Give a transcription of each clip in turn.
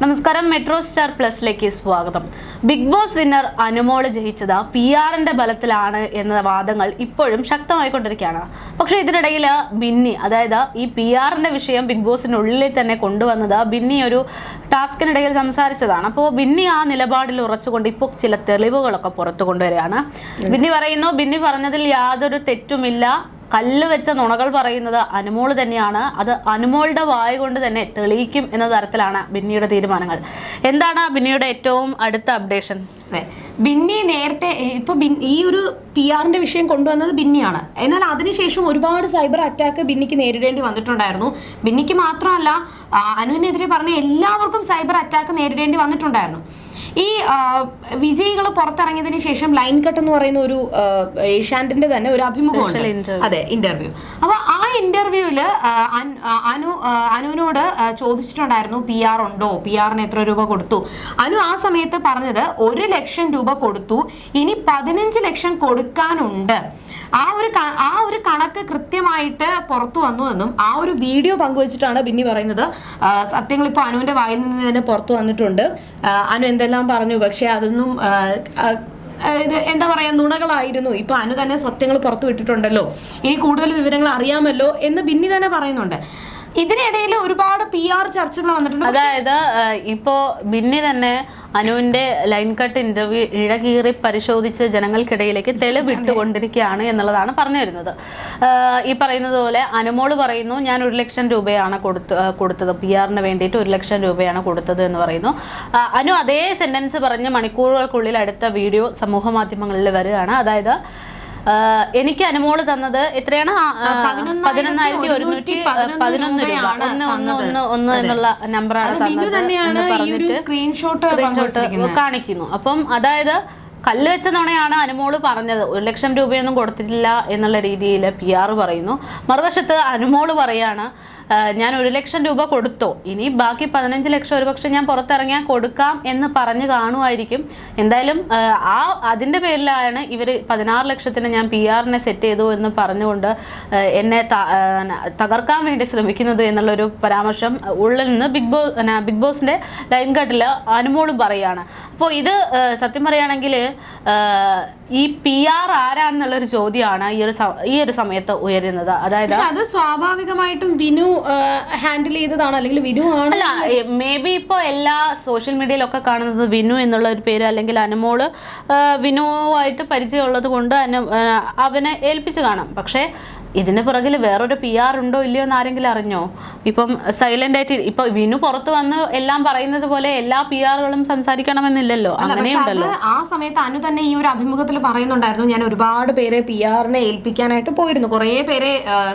നമസ്കാരം metro star പ്ലസിലേക്ക് സ്വാഗതം. Big boss winner Anumol ജയിച്ചത് പി ആറിന്റെ ബലത്തിലാണ് എന്ന വാദങ്ങൾ ഇപ്പോഴും ശക്തമായിക്കൊണ്ടിരിക്കുകയാണ്. പക്ഷേ ഇതിനിടയിൽ ബിന്നി അതായത് ഈ പി ആറിന്റെ വിഷയം ബിഗ് ബോസിനുള്ളിൽ തന്നെ കൊണ്ടുവന്നത് ബിന്നി ഒരു ടാസ്കിനിടയിൽ സംസാരിച്ചതാണ്. അപ്പോൾ ബിന്നി ആ നിലപാടിൽ ഉറച്ചുകൊണ്ട് ഇപ്പോൾ ചില തെളിവുകളൊക്കെ പുറത്തു കൊണ്ടുവരികയാണ്. ബിന്നി പറയുന്നു ബിന്നി പറഞ്ഞതിൽ യാതൊരു തെറ്റുമില്ല. കല്ല് വെച്ച നുണകൾ പറയുന്നത് അനുമോൾ തന്നെയാണ്. അത് അനുമോളുടെ വായ കൊണ്ട് തന്നെ തെളിയിക്കും എന്ന തരത്തിലാണ് ബിന്നിയുടെ തീരുമാനങ്ങൾ. എന്താണ് ബിന്നിയുടെ ഏറ്റവും അടുത്ത അപ്ഡേഷൻ ബിന്നി നേരത്തെ ഇപ്പൊ ഈ ഒരു പി ആറിന്റെ വിഷയം കൊണ്ടുവന്നത് ബിന്നിയാണ്. എന്നാൽ അതിനുശേഷം ഒരുപാട് സൈബർ അറ്റാക്ക് ബിന്നിക്ക് നേരിടേണ്ടി വന്നിട്ടുണ്ടായിരുന്നു. ബിന്നിക്ക് മാത്രമല്ല അനുവിനെതിരെ പറഞ്ഞ എല്ലാവർക്കും സൈബർ അറ്റാക്ക് നേരിടേണ്ടി വന്നിട്ടുണ്ടായിരുന്നു. ഈ വിജയികൾ പുറത്തിറങ്ങിയതിന് ശേഷം ലൈൻ കട്ട് എന്ന് പറയുന്ന ഒരു ഏഷ്യാൻഡിന്റെ തന്നെ ഒരു അഭിമുഖമുണ്ട് Special അതെ ഇന്റർവ്യൂ അപ്പൊ ആ ഇന്റർവ്യൂവിൽ അനു അനുവിനോട് ചോദിച്ചിട്ടുണ്ടായിരുന്നു പി ആർ ഉണ്ടോ? പി ആറിന് എത്ര രൂപ കൊടുത്തു? അനു ആ സമയത്ത് പറഞ്ഞത് ഒരു ലക്ഷം രൂപ കൊടുത്തു ഇനി പതിനഞ്ച് ലക്ഷം കൊടുക്കാനുണ്ട്. ആ ഒരു ആ ഒരു കണക്ക് കൃത്യമായിട്ട് പുറത്തു വന്നു എന്നും ആ ഒരു വീഡിയോ പങ്കുവച്ചിട്ടാണ് ബിന്നി പറയുന്നത്. സത്യങ്ങൾ ഇപ്പോൾ അനുവിന്റെ വായിൽ നിന്ന് തന്നെ പുറത്തു വന്നിട്ടുണ്ട്. അനു എന്തെല്ലാം പറഞ്ഞു പക്ഷെ അതൊന്നും ഇത് എന്താ പറയാ നുണകളായിരുന്നു. ഇപ്പൊ അനു തന്നെ സത്യങ്ങൾ പുറത്തു വിട്ടിട്ടുണ്ടല്ലോ. ഇനി കൂടുതൽ വിവരങ്ങൾ അറിയാമല്ലോ എന്ന് ബിന്നി തന്നെ പറയുന്നുണ്ട്. ഇതിനിടയിൽ ഒരുപാട് പി ആർ ചർച്ചകൾ വന്നിട്ടുണ്ട്. അതായത് ഇപ്പോ ബിന്നി തന്നെ അനുവിന്റെ ലൈൻ കട്ട് ഇന്റർവ്യൂ ഇഴകീറി പരിശോധിച്ച് ജനങ്ങൾക്കിടയിലേക്ക് തെളിവിട്ടുകൊണ്ടിരിക്കുകയാണ് എന്നുള്ളതാണ് പറഞ്ഞു വരുന്നത് ഈ പറയുന്നത് പോലെ അനുമോൾ പറയുന്നു ഞാൻ ഒരു ലക്ഷം രൂപയാണ് കൊടുത്തു കൊടുത്തത്. പി ആറിന് വേണ്ടിയിട്ട് ഒരു ലക്ഷം രൂപയാണ് കൊടുത്തത് എന്ന് പറയുന്നു. അനു അതേ സെന്റൻസ് പറഞ്ഞ് മണിക്കൂറുകൾക്കുള്ളിൽ അടുത്ത വീഡിയോ സമൂഹ മാധ്യമങ്ങളിൽ വരികയാണ്. അതായത് എനിക്ക് അനുമോൾ തന്നത് എത്രയാണ്? പതിനൊന്നായിരത്തി ഒരുന്നൂറ്റി പതിനൊന്ന് രൂപ. ഒന്ന് ഒന്ന്. ഒന്ന് ഒന്ന് എന്നുള്ള നമ്പറാണ് തന്നത് സ്ക്രീൻഷോട്ട് കാണിക്കുന്നു. അപ്പം അതായത് കല്ല് വെച്ച നുണയാണ് അനുമോൾ പറഞ്ഞത്. ഒരു ലക്ഷം രൂപയൊന്നും കൊടുത്തിട്ടില്ല എന്നുള്ള രീതിയിൽ പി ആർ പറയുന്നു. മറുവശത്ത് അനുമോൾ പറയാണ് "ആ, ഞാൻ ഒരു ലക്ഷം രൂപ കൊടുത്തോ? ഇനി ബാക്കി പതിനഞ്ച് ലക്ഷം ഒരുപക്ഷെ ഞാൻ പുറത്തിറങ്ങിയാൽ കൊടുക്കാം എന്ന് പറഞ്ഞു കാണുമായിരിക്കും. എന്തായാലും ആ, അതിന്റെ പേരിലാണ് ഇവർ പതിനാറ് ലക്ഷത്തിന് ഞാൻ പി ആറിനെ സെറ്റ് ചെയ്തു എന്ന് പറഞ്ഞുകൊണ്ട് എന്നെ തകർക്കാൻ വേണ്ടി ശ്രമിക്കുന്നത് എന്നുള്ളൊരു പരാമർശം ഉള്ളിൽ നിന്ന് ബിഗ് ബോസ് ബിഗ് ബോസിന്റെ ലൈൻ കട്ടിൽ അനുമോൾ പറയുകയാണ്. അപ്പോൾ ഇത് സത്യം പറയുകയാണെങ്കിൽ ഈ പി ആർ ആരാന്നുള്ളൊരു ചോദ്യമാണ് ഈ ഒരു ഈ ഒരു സമയത്ത് ഉയരുന്നത്. അതായത് അത് സ്വാഭാവികമായിട്ടും വിനു ഹാൻഡിൽ ചെയ്തതാണ്? അല്ലെങ്കിൽ വിനു ആണ്? അല്ല മേ ബി ഇപ്പോൾ എല്ലാ സോഷ്യൽ മീഡിയയിലൊക്കെ കാണുന്നത് വിനു എന്നുള്ള ഒരു പേര് അല്ലെങ്കിൽ അനുമോൾ വിനുവായിട്ട് പരിചയമുള്ളത് കൊണ്ട് അവനെ ഏൽപ്പിച്ച് കാണാം. പക്ഷേ ഇതിന് പുറകിൽ വേറൊരു പി ആർ ഉണ്ടോ ഇല്ലയോ എന്ന് ആരെങ്കിലും അറിഞ്ഞോ? ഇപ്പം സൈലന്റ് ആയിട്ട് ഇപ്പൊ വിനു പുറത്ത് വന്ന് എല്ലാം പറയുന്നത് പോലെ എല്ലാ പി ആറുകളും സംസാരിക്കണമെന്നില്ലല്ലോ. അങ്ങനെയുണ്ടല്ലോ. ആ സമയത്ത് അനു തന്നെ ഈ ഒരു അഭിമുഖത്തിൽ പറയുന്നുണ്ടായിരുന്നു. ഞാൻ ഒരുപാട് പേരെ പി ആറിനെ ഏൽപ്പിക്കാനായിട്ട് പോയിരുന്നു. കുറേ പേരെ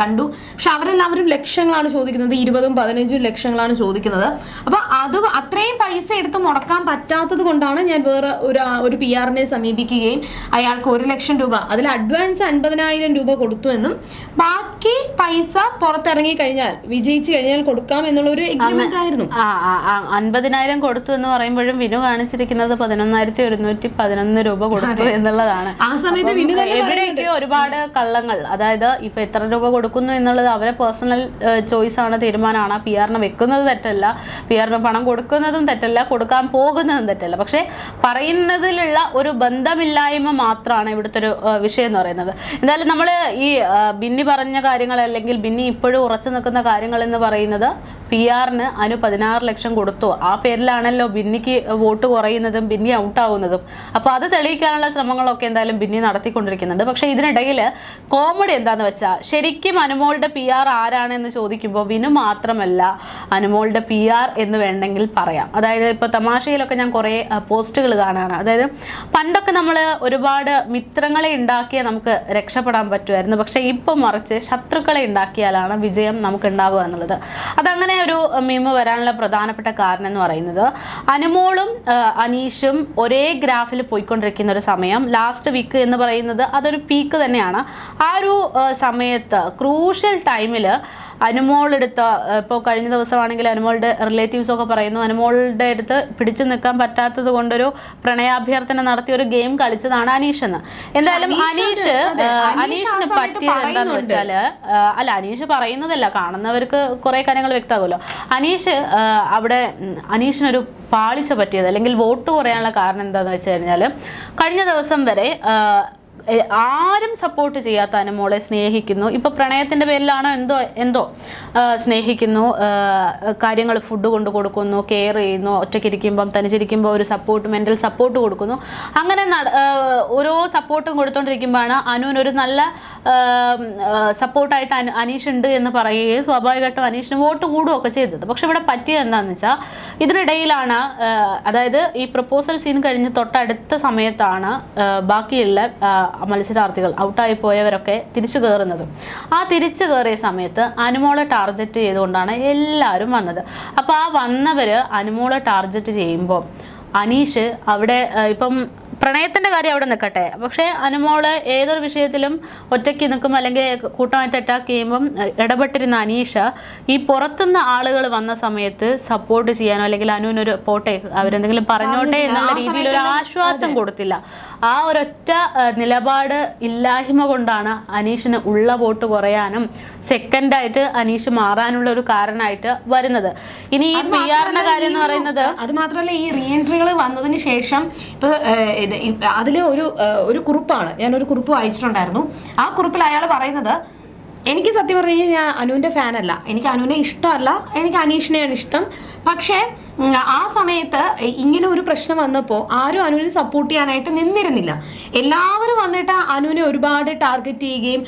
കണ്ടു. പക്ഷെ അവരെല്ലാവരും ലക്ഷങ്ങളാണ് ചോദിക്കുന്നത്. ഇരുപതും പതിനഞ്ചും ലക്ഷങ്ങളാണ് ചോദിക്കുന്നത്. അപ്പൊ അത് അത്രയും പൈസ എടുത്ത് മുടക്കാൻ പറ്റാത്തത് കൊണ്ടാണ് ഞാൻ വേറെ ഒരു ഒരു പി ആറിനെ സമീപിക്കുകയും അയാൾക്ക് ഒരു ലക്ഷം രൂപ അതിൽ അഡ്വാൻസ് അൻപതിനായിരം രൂപ കൊടുത്തു എന്നും 八 ബാക്കി പൈസ പുറത്തിറങ്ങി കഴിഞ്ഞാൽ വിജയിച്ചു കഴിഞ്ഞാൽ കൊടുക്കാം എന്നുള്ള ഒരു എഗ്രിമെന്റ് ആയിരുന്നു. ആ അൻപതിനായിരം കൊടുത്തു എന്ന് പറയുമ്പോഴും വിനു കാണിച്ചിരിക്കുന്നത് പതിനൊന്നായിരത്തി ഒരുന്നൂറ്റി പതിനൊന്ന് രൂപ കൊടുത്തു എന്നുള്ളതാണ്. ആ സമയത്ത് വിനു എവിടെയൊക്കെ ഒരുപാട് കള്ളങ്ങൾ. അതായത് ഇപ്പൊ എത്ര രൂപ കൊടുക്കുന്നു എന്നുള്ളത് അവരെ പേഴ്സണൽ ചോയ്സ് ആണ് തീരുമാനമാണ്. പി ആറിന് വെക്കുന്നത് തെറ്റല്ല. പി ആറിന് പണം കൊടുക്കുന്നതും തെറ്റല്ല. കൊടുക്കാൻ പോകുന്നതും തെറ്റല്ല. പക്ഷേ പറയുന്നതിലുള്ള ഒരു ബന്ധമില്ലായ്മ മാത്രമാണ് ഇവിടുത്തെ ഒരു വിഷയം എന്ന് പറയുന്നത്. എന്തായാലും നമ്മൾ ഈ ബിന്നി പറഞ്ഞ കാര്യങ്ങൾ അല്ലെങ്കിൽ ബിന്നി ഇപ്പോഴും ഉറച്ചു നിൽക്കുന്ന കാര്യങ്ങൾ എന്ന് പറയുന്നത് പി ആറിന് അനു പതിനാറ് ലക്ഷം കൊടുത്തു. ആ പേരിലാണല്ലോ ബിന്നിക്ക് വോട്ട് കുറയുന്നതും ബിന്നി ഔട്ടാവുന്നതും. അപ്പോൾ അത് തെളിയിക്കാനുള്ള ശ്രമങ്ങളൊക്കെ എന്തായാലും ബിന്നി നടത്തിക്കൊണ്ടിരിക്കുന്നുണ്ട്. പക്ഷേ ഇതിനിടയിൽ കോമഡി എന്താന്ന് വെച്ചാൽ ശരിക്കും അനുമോളുടെ പി ആർ ആരാണെന്ന് ചോദിക്കുമ്പോൾ വിനു മാത്രമല്ല അനുമോളുടെ പി ആർ എന്ന് വേണമെങ്കിൽ പറയാം. അതായത് ഇപ്പോൾ തമാശയിലൊക്കെ ഞാൻ കുറേ പോസ്റ്റുകൾ കാണാണ്. അതായത് പണ്ടൊക്കെ നമ്മൾ ഒരുപാട് മിത്രങ്ങളെ ഉണ്ടാക്കിയാൽ നമുക്ക് രക്ഷപ്പെടാൻ പറ്റുമായിരുന്നു. പക്ഷേ ഇപ്പം മറിച്ച് ശത്രുക്കളെ ഉണ്ടാക്കിയാലാണ് വിജയം നമുക്ക് ഉണ്ടാവുക എന്നുള്ളത്. അതങ്ങനെ ഒരു മീമ് വരാനുള്ള പ്രധാനപ്പെട്ട കാരണം എന്ന് പറയുന്നത് അനുമോളും അനീഷും ഒരേ ഗ്രാഫിൽ പോയിക്കൊണ്ടിരിക്കുന്ന ഒരു സമയം ലാസ്റ്റ് വീക്ക് എന്ന് പറയുന്നത് അതൊരു പീക്ക് തന്നെയാണ്. ആ ഒരു സമയത്ത് ക്രൂഷ്യൽ ടൈമിൽ അനുമോൾ എടുത്ത ഇപ്പോൾ കഴിഞ്ഞ ദിവസമാണെങ്കിൽ അനുമോളുടെ റിലേറ്റീവ്സ് ഒക്കെ പറയുന്നു അനുമോളുടെ അടുത്ത് പിടിച്ചു നിൽക്കാൻ പറ്റാത്തത് കൊണ്ടൊരു പ്രണയാഭ്യർത്ഥന നടത്തിയ ഒരു ഗെയിം കളിച്ചതാണ് അനീഷ് എന്ന് എന്തായാലും അനീഷ് അനീഷിന് പറ്റിയത് എന്താന്ന്. വെച്ചാൽ അല്ല അനീഷ് പറയുന്നതല്ല കാണുന്നവർക്ക് കുറെ കാര്യങ്ങൾ വ്യക്തമാകുമല്ലോ അനീഷ് അവിടെ അനീഷിനൊരു പാളിച്ച പറ്റിയത് അല്ലെങ്കിൽ വോട്ട് കുറയാനുള്ള കാരണം എന്താന്ന് വെച്ച് കഴിഞ്ഞാൽ കഴിഞ്ഞ ദിവസം വരെ ആരും സപ്പോർട്ട് ചെയ്യാത്ത അനുമോളെ സ്നേഹിക്കുന്നു. ഇപ്പൊ പ്രണയത്തിന്റെ പേരിലാണോ എന്തോ എന്തോ സ്നേഹിക്കുന്നു കാര്യങ്ങൾ ഫുഡ് കൊണ്ട് കൊടുക്കുന്നു കെയർ ചെയ്യുന്നു ഒറ്റയ്ക്കിരിക്കുമ്പം തനിച്ചിരിക്കുമ്പോൾ ഒരു സപ്പോർട്ട് മെന്റൽ സപ്പോർട്ട് കൊടുക്കുന്നു. അങ്ങനെ ഓരോ സപ്പോർട്ടും കൊടുത്തോണ്ടിരിക്കുമ്പോഴാണ് അനുവിനൊരു നല്ല സപ്പോർട്ടായിട്ട് അനു അനീഷ് ഉണ്ട് എന്ന് പറയുകയും സ്വാഭാവികമായിട്ടും അനീഷിന് വോട്ട് കൂടുകയൊക്കെ ചെയ്തത്. പക്ഷെ ഇവിടെ പറ്റിയത് എന്താണെന്ന് വെച്ചാൽ ഇതിനിടയിലാണ് അതായത് ഈ പ്രപ്പോസൽ സീൻ കഴിഞ്ഞ് തൊട്ടടുത്ത സമയത്താണ് ബാക്കിയുള്ള മത്സരാർത്ഥികൾ ഔട്ടായി പോയവരൊക്കെ തിരിച്ചു കയറുന്നത് ആ തിരിച്ചു കയറിയ സമയത്ത് അനുമോളെ ടാർഗറ്റ് ചെയ്തുകൊണ്ടാണ് എല്ലാവരും വന്നത്. അപ്പോൾ ആ വന്നവർ അനുമോളെ ടാർഗറ്റ് ചെയ്യുമ്പോൾ അനീഷ് അവിടെ ഇപ്പം പ്രണയത്തിന്റെ കാര്യം അവിടെ നിൽക്കട്ടെ. പക്ഷേ അനുമോൾ ഏതൊരു വിഷയത്തിലും ഒറ്റയ്ക്ക് നിൽക്കും അല്ലെങ്കിൽ കൂട്ടമായിട്ട് അറ്റാക്ക് ചെയ്യുമ്പം ഇടപെട്ടിരുന്ന അനീഷ ഈ പുറത്തുനിന്ന് ആളുകൾ വന്ന സമയത്ത് സപ്പോർട്ട് ചെയ്യാനോ അല്ലെങ്കിൽ അനുവിനൊരു പോട്ടെ അവരെന്തെങ്കിലും പറഞ്ഞോട്ടെ എന്നുള്ള രീതിയിൽ ഒരു ആശ്വാസം കൊടുത്തില്ല. ആ ഒരൊറ്റ നിലപാട് ഇല്ലായ്മ കൊണ്ടാണ് അനീഷിന് ഉള്ള വോട്ട് കുറയാനും സെക്കൻഡായിട്ട് അനീഷ് മാറാനുള്ള ഒരു കാരണമായിട്ട് വരുന്നത്. ഇനി ഈ പി ആറിന്റെ കാര്യം എന്ന് പറയുന്നത് അത് മാത്രമല്ല ഈ റീഎൻട്രികൾ വന്നതിന് ശേഷം ഇപ്പൊ അതിൽ ഒരു ഒരു കുറിപ്പാണ്. ഞാനൊരു കുറിപ്പ് വായിച്ചിട്ടുണ്ടായിരുന്നു. ആ കുറിപ്പിൽ അയാൾ പറയുന്നത് എനിക്ക് സത്യം പറഞ്ഞു കഴിഞ്ഞാൽ ഞാൻ അനുവിന്റെ ഫാനല്ല എനിക്ക് അനുവിനെ ഇഷ്ടമല്ല. എനിക്ക് അനീഷിനെയാണ് ഇഷ്ടം. പക്ഷേ ആ സമയത്ത് ഇങ്ങനെ ഒരു പ്രശ്നം വന്നപ്പോൾ ആരും അനുവിനെ സപ്പോർട്ട് ചെയ്യാനായിട്ട് നിന്നിരുന്നില്ല. എല്ലാവരും വന്നിട്ട് അനുവിനെ ഒരുപാട് ടാർഗറ്റ് ചെയ്യുകയും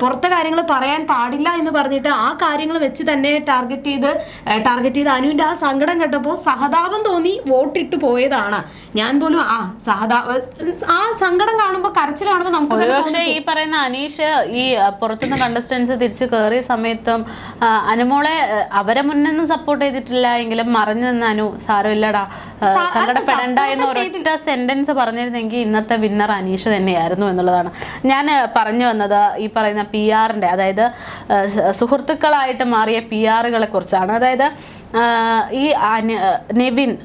പുറത്തെ കാര്യങ്ങൾ പറയാൻ പാടില്ല എന്ന് പറഞ്ഞിട്ട് ആ കാര്യങ്ങൾ വെച്ച് തന്നെ ടാർഗറ്റ് ചെയ്ത് ടാർഗറ്റ് ചെയ്ത് അനുവിന്റെ ആ സങ്കടം കേട്ടപ്പോൾ സഹതാപം തോന്നി വോട്ടിട്ട് പോയതാണ്. ഞാൻ പോലും ആ സഹതാപ ആ സങ്കടം കാണുമ്പോൾ കരച്ചിലാണെന്ന് കാണുമ്പോൾ നമുക്ക് ഈ പറയുന്ന അനീഷ് ഈ പുറത്തുനിന്ന് കണ്ടസ്റ്റൻസ് തിരിച്ച് കയറിയ സമയത്തും അനുമോളെ അവരെ മുന്നിൽ സപ്പോർട്ട് ചെയ്തിട്ടില്ല എങ്കിലും മറഞ്ഞു മറിഞ്ഞു അനു സാരമില്ലടാ സങ്കടപ്പെടണ്ട എന്ന് ഒരൊറ്റ സെന്റൻസ് പറഞ്ഞിരുന്നെങ്കിൽ ഇന്നത്തെ വിന്നർ അനീഷ് തന്നെയായിരുന്നു എന്നുള്ളതാണ്. ഞാൻ പറഞ്ഞു വന്നത് ഈ പറയുന്ന പി ആറിന്റെ അതായത് സുഹൃത്തുക്കളായിട്ട് മാറിയ പി ആറുകളെ കുറിച്ചാണ്. അതായത് ഈ നെവിൻ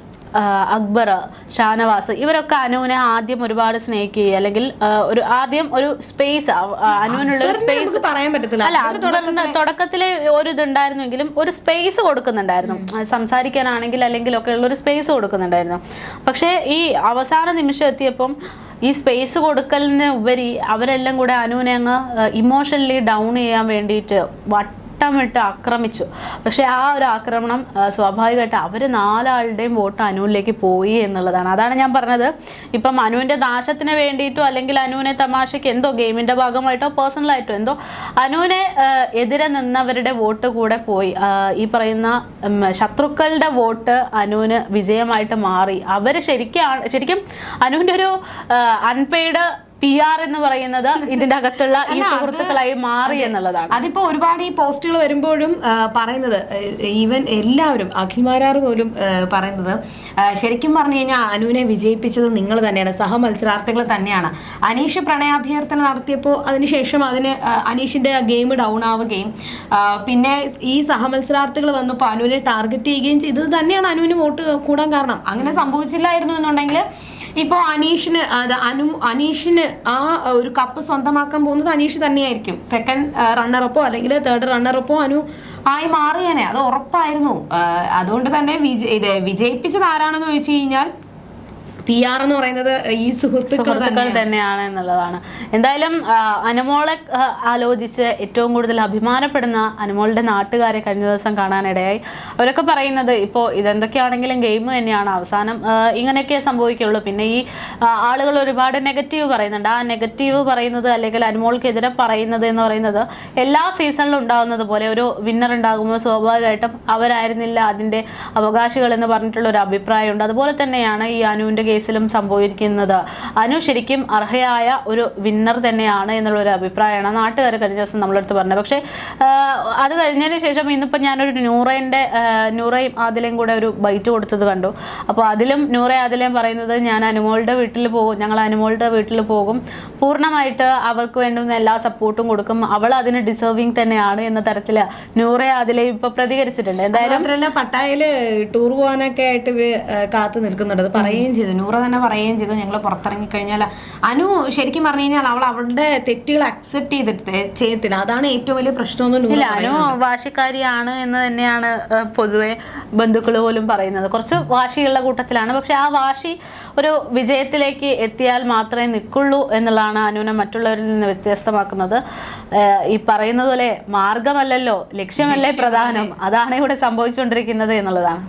അക്ബർ ഷാനവാസ് ഇവരൊക്കെ അനുവിനെ ആദ്യം ഒരുപാട് സ്നേഹിക്കുകയും അല്ലെങ്കിൽ ഒരു ആദ്യം ഒരു സ്പേസ് അനുവിനുള്ള ഒരു സ്പേസ് പറയാൻ പറ്റത്തില്ല. അല്ല തുടക്കത്തിലെ ഒരു ഇതുണ്ടായിരുന്നെങ്കിലും ഒരു സ്പേസ് കൊടുക്കുന്നുണ്ടായിരുന്നു. സംസാരിക്കാനാണെങ്കിൽ അല്ലെങ്കിൽ ഒക്കെ ഉള്ള ഒരു സ്പേസ് കൊടുക്കുന്നുണ്ടായിരുന്നു. പക്ഷേ ഈ അവസാന നിമിഷം എത്തിയപ്പം ഈ സ്പേസ് കൊടുക്കലിന് ഉപരി അവരെല്ലാം കൂടെ അനുവിനെ അങ്ങ് ഇമോഷണലി ഡൗൺ ചെയ്യാൻ വേണ്ടിയിട്ട് വട്ടമിട്ട് ആക്രമിച്ചു. പക്ഷെ ആ ഒരു ആക്രമണം സ്വാഭാവികമായിട്ട് അവർ നാലാളുടെയും വോട്ട് അനുവിലേക്ക് പോയി എന്നുള്ളതാണ്. അതാണ് ഞാൻ പറഞ്ഞത്. ഇപ്പം അനുവിന്റെ നാശത്തിന് വേണ്ടിയിട്ടോ അല്ലെങ്കിൽ അനുവിനെ തമാശയ്ക്ക് എന്തോ ഗെയിമിന്റെ ഭാഗമായിട്ടോ പേഴ്സണലായിട്ടോ എന്തോ അനുവിനെ എതിരെ നിന്നവരുടെ വോട്ട് കൂടെ പോയി. ഈ പറയുന്ന ശത്രുക്കളുടെ വോട്ട് അനുവിന് വിജയമായിട്ട് മാറി. അവർ ശരിക്കും ശരിക്കും അനുവിന്റെ ഒരു അൺപെയ്ഡ് പി ആർ എന്ന് പറയുന്നത് ഇതിന്റെ അകത്തുള്ള ഈ സുഹൃത്തുക്കളായി മാറി എന്നുള്ളതാണ്. അതിപ്പോ ഒരുപാട് ഈ പോസ്റ്റുകൾ വരുമ്പോഴും പറയുന്നത് ഈവൻ എല്ലാവരും അഖിൽമാരാർ പോലും പറയുന്നത് ശരിക്കും പറഞ്ഞു കഴിഞ്ഞാൽ അനുവിനെ വിജയിപ്പിച്ചത് നിങ്ങൾ തന്നെയാണ് സഹ മത്സരാർത്ഥികൾ തന്നെയാണ്. അനീഷ് പ്രണയാഭ്യർത്ഥന നടത്തിയപ്പോൾ അതിനുശേഷം അതിന് അനീഷിന്റെ ഗെയിം ഡൗൺ ആവുകയും പിന്നെ ഈ സഹ മത്സരാർത്ഥികൾ വന്നപ്പോൾ അനുവിനെ ടാർഗറ്റ് ചെയ്യുകയും ചെയ്തത് തന്നെയാണ് അനുവിന് വോട്ട് കൂടാൻ കാരണം. അങ്ങനെ സംഭവിച്ചില്ലായിരുന്നു എന്നുണ്ടെങ്കിൽ ഇപ്പോൾ അനീഷിന് അനു അനീഷിന് ആ ഒരു കപ്പ് സ്വന്തമാക്കാൻ പോകുന്നത് അനീഷ് തന്നെയായിരിക്കും. സെക്കൻഡ് റണ്ണറപ്പോ അല്ലെങ്കിൽ തേർഡ് റണ്ണറപ്പോ അനു ആയി മാറിയേനെ. അത് ഉറപ്പായിരുന്നു. അതുകൊണ്ട് തന്നെ വിജ- ഇത് വിജയിപ്പിച്ചത് ആരാണെന്ന് ചോദിച്ചു കഴിഞ്ഞാൽ പി ആർ എന്ന് പറയുന്നത് ഈ സുഹൃത്തുക്കൾ തന്നെയാണ്. എന്നുള്ളതാണ്. എന്തായാലും അനുമോളെ ആലോചിച്ച് ഏറ്റവും കൂടുതൽ അഭിമാനപ്പെടുന്ന അനുമോളുടെ നാട്ടുകാരെ കഴിഞ്ഞ ദിവസം കാണാനിടയായി. അവരൊക്കെ പറയുന്നത് ഇപ്പോൾ ഇതെന്തൊക്കെയാണെങ്കിലും ഗെയിം തന്നെയാണ്. അവസാനം ഇങ്ങനെയൊക്കെ സംഭവിക്കുള്ളൂ പിന്നെ ഈ ആളുകൾ ഒരുപാട് നെഗറ്റീവ് പറയുന്നുണ്ട്. ആ നെഗറ്റീവ് പറയുന്നത് അല്ലെങ്കിൽ അനുമോൾക്കെതിരെ പറയുന്നത് എന്ന് പറയുന്നത് എല്ലാ സീസണിലും ഉണ്ടാകുന്നത് പോലെ ഒരു വിന്നർ ഉണ്ടാകുമ്പോൾ സ്വാഭാവികമായിട്ടും അവരായിരുന്നില്ല. അതിന്റെ അവകാശികൾ എന്ന് പറഞ്ഞിട്ടുള്ള ഒരു അഭിപ്രായമുണ്ട്. അതുപോലെ തന്നെയാണ് ഈ അനുവിന്റെ കേസിലും സംഭവിക്കുന്നത്. അനു ശരിക്കും അർഹയായ ഒരു വിന്നർ തന്നെയാണ് എന്നുള്ള ഒരു അഭിപ്രായമാണ് നാട്ടുകാർ കഴിഞ്ഞ ദിവസം നമ്മളടുത്ത് പറഞ്ഞത്. പക്ഷേ അത് കഴിഞ്ഞതിന് ശേഷം ഇന്നിപ്പോൾ ഞാനൊരു നൂറേന്റെ നൂറയും ആദിലയും കൂടെ ഒരു ബൈറ്റ് കൊടുത്തത് കണ്ടു. അപ്പോൾ അതിലും നൂറ ആദിലയും പറയുന്നത് ഞാൻ അനുമോളുടെ വീട്ടിൽ പോകും ഞങ്ങൾ അനുമോളുടെ വീട്ടിൽ പോകും. പൂർണമായിട്ട് അവർക്ക് വേണ്ടുന്ന എല്ലാ സപ്പോർട്ടും കൊടുക്കും. അവൾ അതിന് ഡിസേർവിങ് തന്നെയാണ് എന്ന തരത്തിൽ നൂറ ആദിലയും ഇപ്പോൾ പ്രതികരിച്ചിട്ടുണ്ട്. എന്തായാലും പട്ടായയിൽ ടൂർ പോകാനൊക്കെ ആയിട്ട് കാത്തു നിൽക്കുന്നുണ്ട്. പറയുകയും ചെയ്തു. നൂറ തന്നെ പറയുകയും ചെയ്തു. ഞങ്ങൾ പുറത്തിറങ്ങി കഴിഞ്ഞാൽ അനു ശരിക്കും പറഞ്ഞു കഴിഞ്ഞാൽ അവൾ അവളുടെ തെറ്റുകൾ അക്സെപ്റ്റ് ചെയ്തിട്ട് ചെയ്യത്തില്ല അതാണ് ഏറ്റവും വലിയ പ്രശ്നമൊന്നും അനു വാശിക്കാരിയാണ് എന്ന് തന്നെയാണ് പൊതുവെ ബന്ധുക്കൾ പോലും പറയുന്നത്. കുറച്ച് വാശിയുള്ള കൂട്ടത്തിലാണ്. പക്ഷെ ആ വാശി ഒരു വിജയത്തിലേക്ക് എത്തിയാൽ മാത്രമേ നിൽക്കുള്ളൂ എന്നുള്ളതാണ് അനുവിനെ മറ്റുള്ളവരിൽ നിന്ന് വ്യത്യസ്തമാക്കുന്നത്. ഈ പറയുന്നത് പോലെ മാർഗമല്ലല്ലോ ലക്ഷ്യമല്ലേ? പ്രധാനം. അതാണ് ഇവിടെ സംഭവിച്ചുകൊണ്ടിരിക്കുന്നത് എന്നുള്ളതാണ്.